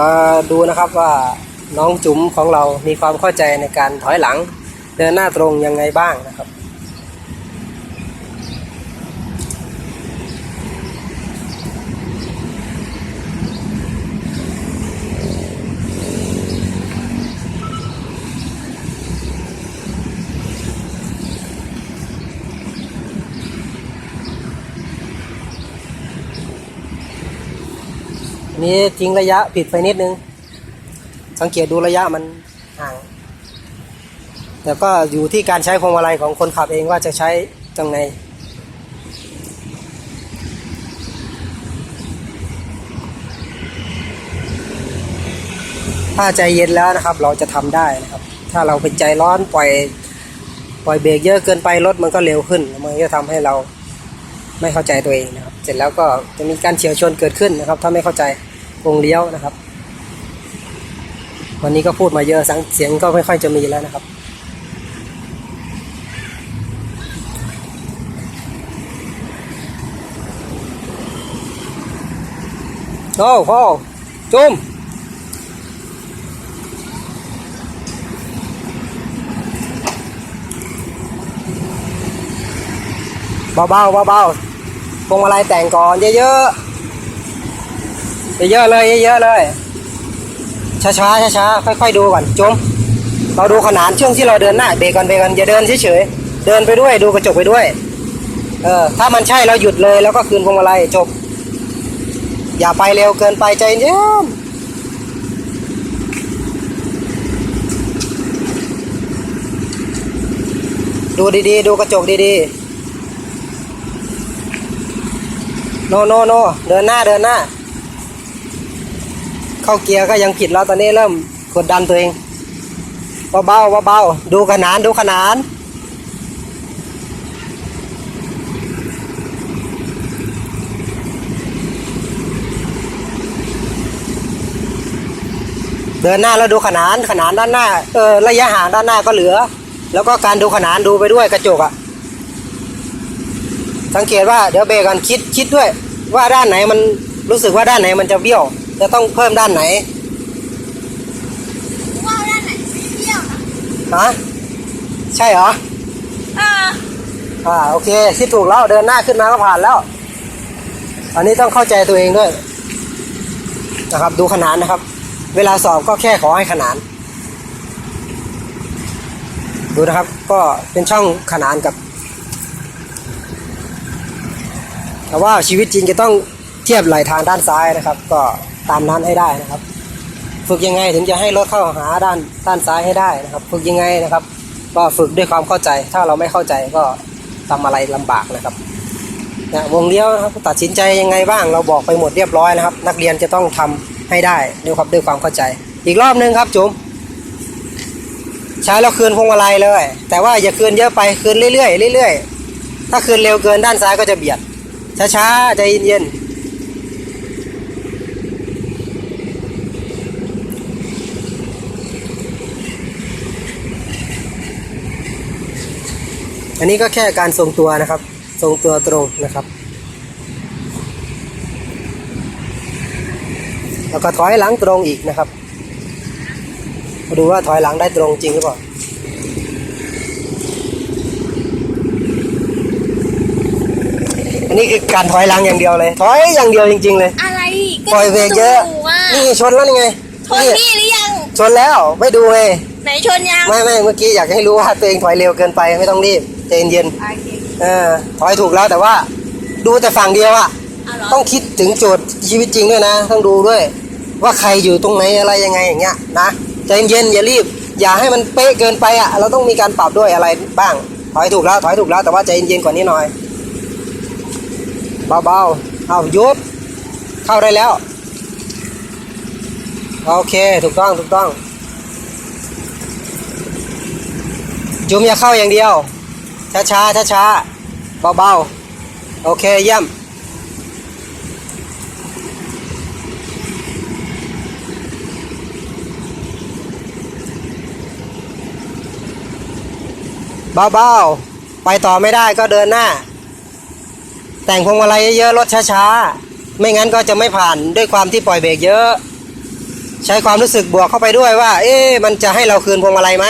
ก็ดูนะครับว่าน้องจุ๋มของเรามีความเข้าใจในการถอยหลัง เดินหน้าตรงยังไงบ้างนะครับ นี่ทิ้งระยะผิดไปนิดนึง สังเกตดูระยะมันห่าง แต่ก็อยู่ที่การใช้พวงมาลัยของคนขับเองว่าจะใช้ตรงไหนถ้าใจเย็นแล้วนะครับ เราจะทำได้นะครับ ถ้าเราเป็นใจร้อนปล่อย ปล่อยเบรกเยอะเกินไปรถมันก็เร็วขึ้นมันก็จะทำให้เราไม่เข้าใจตัวเองนะครับ เสร็จแล้วก็จะมีการเฉียวชนเกิดขึ้นนะครับ ถ้าไม่เข้าใจ วงเลี้ยวนะครับ วันนี้ก็พูดมาเยอะสังเสียงก็ไม่ค่อยจะมีแล้วนะครับ โอ้พ่อจุ่มเบาๆเบาๆพวงมาลัยแต่งก่อนเยอะๆ เยอะเลยเยอะเลย ช้าๆช้าๆค่อยๆดูก่อนจุ่มเราดูขนานช่วงที่เราเดินหน้าเบรกก่อนเบรกก่อนอย่าเดินเฉยๆเดินไปด้วยดูกระจกไปด้วย เออถ้ามันใช่เราหยุดเลยแล้วก็คืนพวงมาลัยจบ อย่าไปเร็วเกินไปใจเย็นดูดีๆ ดูกระจกดีๆ โนโนโนเดินหน้าเดินหน้า เข้าเกียร์ก็ยังผิดแล้วตอนนี้เริ่มกดดันตัวเองเบาๆเบาๆดูขนานดูขนานเดินหน้าแล้วดูขนานขนานด้านหน้าเออระยะห่างด้านหน้าก็เหลือ แล้วก็การดูขนานดูไปด้วยกระจกอะสังเกตว่าเดี๋ยวเบรกกันคิดคิดด้วย ว่าด้านไหนมันรู้สึกว่าด้านไหนมันจะเบี้ยว จะต้องเพิ่มด้านไหนว่าด้านไหนไม่เที่ยวนะฮะใช่เหรออ่าอ่าโอเคคิดถูกแล้วเดินหน้าขึ้นมาก็ผ่านแล้ว อันนี้ต้องเข้าใจตัวเองด้วยนะครับดูขนานนะครับ เวลาสอบก็แค่ขอให้ขนาน ดูนะครับก็เป็นช่องขนานกับ แต่ว่าชีวิตจริงจะต้องเทียบไหลทางด้านซ้ายนะครับ ก็ ตามนั้นให้ได้นะครับ ฝึกยังไงถึงจะให้รถเข้าหาด้านด้านซ้ายให้ได้นะครับ ฝึกยังไงนะครับ ก็ฝึกด้วยความเข้าใจ ถ้าเราไม่เข้าใจก็ทำอะไรลำบากนะครับนะวงเลี้ยวนะครับตัดสินใจยังไงบ้างเราบอกไปหมดเรียบร้อยนะครับ นักเรียนจะต้องทำให้ได้ด้วยความด้วยความเข้าใจ อีกรอบนึงครับจุ๋มใช้แล้วคืนพวงมาลัยเลย แต่ว่าอย่าคืนเยอะไปคืนเรื่อยๆเรื่อยๆถ้าคืนเร็วเกินด้านซ้ายก็จะเบียดช้าๆใจเย็นๆ อันนี้ก็แค่การทรงตัวนะครับ ทรงตัวตรงนะครับ แล้วก็ถอยหลังตรงอีกนะครับมาดูว่าถอยหลังได้ตรงจริงหรือเปล่าอันนี้คือการถอยหลังอย่างเดียวเลย ถอยอย่างเดียวจริง ๆ เลย อะไรปล่อยเบรกเยอะดูว่านี่ชนแล้วนี่ไงชนนี่พี่หรือยัง ชนแล้วไม่ดูเลยไหนชนยัง ไม่ไม่เมื่อกี้อยากให้รู้ว่าตัวเองถอยเร็วเกินไปไม่ต้องรีบ ใจเย็นโอเคๆเออถอยถูกแล้วแต่ว่า ดูแต่ฝั่งเดียวอะเอาเหรอต้องคิดถึงโจทย์ชีวิตจริงด้วยนะ ต้องดูด้วย ว่าใครอยู่ตรงไหนอะไรยังไงอย่างเงี้ยนะใจเย็นๆอย่ารีบ อย่าให้มันเป๊ะเกินไปอะเราต้องมีการปรับด้วยอะไรบ้าง ถอยถูกแล้วถอยถูกแล้วแต่ว่าใจเย็นๆกว่านี้หน่อยเบาๆเอาหยุดเข้าได้แล้ว โอเคถูกต้องถูกต้องจุ่มอย่าเข้าอย่างเดียว ช้าช้าช้าช้าๆเบาๆ โอเคเยี่ยม เบาๆ ไปต่อไม่ได้ก็เดินหน้า แต่งพวงมาลัยเยอะๆรถช้าๆ ไม่งั้นก็จะไม่ผ่านด้วยความที่ปล่อยเบรกเยอะ ใช้ความรู้สึกบวกเข้าไปด้วยว่า เอ๊ะมันจะให้เราคืนพวงมาลัยไหม